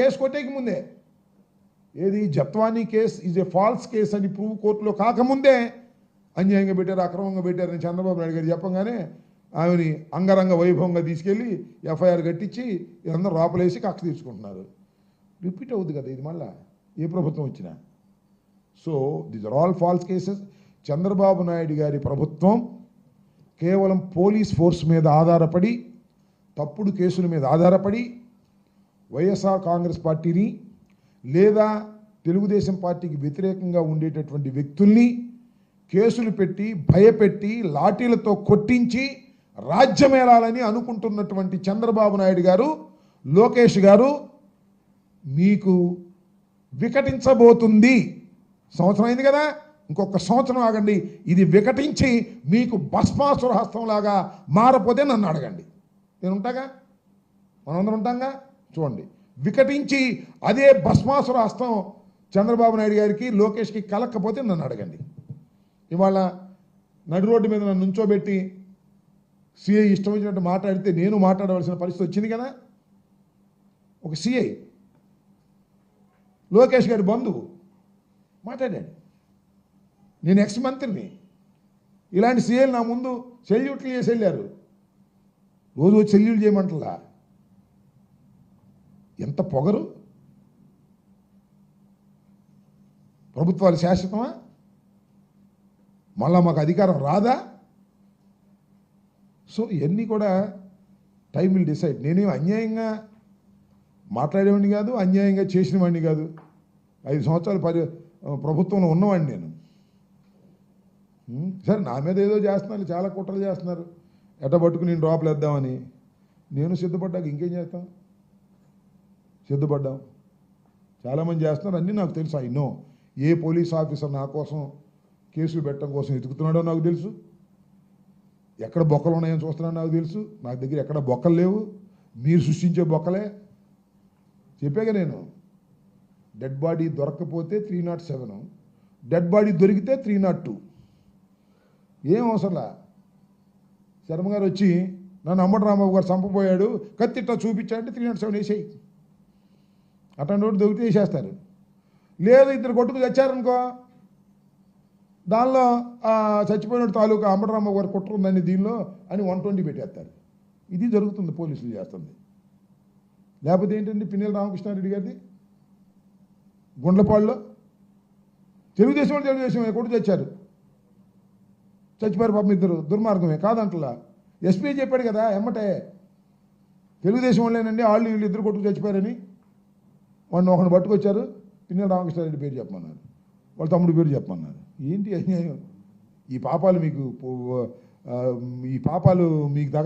Case కొట్టేకి ముందే. ఏది? Jatwani case is a false case అని ప్రూవ్ కోర్టులో కాకముందే అన్యాయంగా పెట్టారు అక్రమంగా పెట్టారని చంద్రబాబు నాయుడు గారు చెప్పగానే ఆమెని అంగరంగ వైభవంగా తీసుకెళ్ళి ఎఫ్ఐఆర్ కట్టించి ఇదంతా లోపలేసి కక్ష తీర్చుకుంటున్నారు. రిపీట్ అవుద్ది కదా ఇది మళ్ళా? ఏ ప్రభుత్వం వచ్చినా. So these are all false cases Chandrababu Naidu garu ప్రభుత్వం కేవలం పోలీస్ ఫోర్స్ మీద ఆధారపడి తప్పుడు కేసుల మీద ఆధారపడి వైఎస్ఆర్ కాంగ్రెస్ పార్టీని లేదా తెలుగుదేశం పార్టీకి వ్యతిరేకంగా ఉండేటటువంటి వ్యక్తుల్ని కేసులు పెట్టి భయపెట్టి లాఠీలతో కొట్టించి రాజ్యమేళాలని అనుకుంటున్నటువంటి చంద్రబాబు నాయుడు గారు లోకేష్ గారు మీకు వికటించబోతుంది. సంవత్సరం అయింది కదా? ఇంకొక సంవత్సరం ఆగండి. ఇది వికటించి మీకు భస్మాసుర హస్తంలాగా మారపోతే నన్ను అడగండి. నేను ఉంటాగా? మనందరం ఉంటాంగా? చూడండి. వికటించి అదే భస్మాసుర హస్తం చంద్రబాబు నాయుడు గారికి లోకేష్కి కలక్కపోతే నన్ను అడగండి. ఇవాళ నడి రోడ్డు మీద నన్ను నుంచోబెట్టి సిఐ ఇష్టం వచ్చినట్టు మాట్లాడితే నేను మాట్లాడవలసిన పరిస్థితి వచ్చింది కదా? ఒక సిఐ. లోకేష్ గారి బంధువు. మాట్లాడాడు. నేను ఎక్స్ మంత్రిని. ఇలాంటి సీఎలు నా ముందు సెల్యూట్లు చేసి వెళ్ళారు. రోజు వచ్చి సెల్యూట్ చేయమంటలా? ఎంత పొగరు? ప్రభుత్వాలు శాశ్వతమా? మళ్ళా మాకు అధికారం రాదా? సో ఇవన్నీ కూడా టైం విల్ డిసైడ్ నేనేం అన్యాయంగా మాట్లాడేవాడిని కాదు అన్యాయంగా చేసిన వాడిని కాదు. ఐదు సంవత్సరాలు పరి ప్రభుత్వంలో ఉన్నవాడిని నేను. సరే నా మీద ఏదో చేస్తున్నారు చాలా కుట్రలు చేస్తున్నారు. ఎట్ట పట్టుకుని నేను డ్రాప్లు వేద్దామని నేను సిద్ధపడ్డాక ఇంకేం చేస్తాం? సిద్ధపడ్డాం. చాలామంది చేస్తున్నారు. అన్నీ నాకు తెలుసు. I know. A police officer నా కోసం కేసులు పెట్టడం కోసం ఎదుగుతున్నాడో నాకు తెలుసు. ఎక్కడ బొక్కలు ఉన్నాయని చూస్తున్నాడో నాకు తెలుసు. నా దగ్గర ఎక్కడ బొక్కలు లేవు. మీరు సృష్టించే బొక్కలే. చెప్పాగా నేను. డెడ్ బాడీ దొరకకపోతే three not seven dead body దొరికితే త్రీ నాట్ టూ ఏం అవసరంలా? శర్మ గారు వచ్చి నన్ను అమ్మటి రాంబాబు గారు చంపబోయాడు. కత్తిట్లా చూపించాడంటే త్రీ నాట్ సెవెన్ వేసేయి. అట్లాంటి ఒకటి దొరికితే వేసేస్తారు లేదు ఇద్దరు కొట్టుకు చచ్చారనుకో దానిలో చచ్చిపోయిన తాలూకా అంబటరామ గారు కుట్ర ఉందని దీనిలో అని వన్ ట్వంటీ పెట్టేస్తారు. ఇది జరుగుతుంది పోలీసులు చేస్తుంది. లేకపోతే ఏంటండి పిన్నెల రామకృష్ణారెడ్డి గారిది? గుండ్లపాడులో? తెలుగుదేశం వాళ్ళు తెలుగుదేశం కొట్టు తెచ్చారు చచ్చిపోయారు పాపం ఇద్దరు దుర్మార్గమే కాదంటలా. ఎస్పీ చెప్పాడు కదా ఎమ్మటే తెలుగుదేశం వాళ్ళేనండి వాళ్ళు వీళ్ళు ఇద్దరు కొట్టుకు చచ్చిపోయారని. వాడిని ఒకరిని పట్టుకొచ్చారు పిన్నెల రామకృష్ణారెడ్డి పేరు చెప్పమన్నారు. వాళ్ళ తమ్ముడు పేరు చెప్పమన్నారు. ఏంటి అన్యాయం? ఈ పాపాలు మీకు ఈ పాపాలు మీకు దగ్గర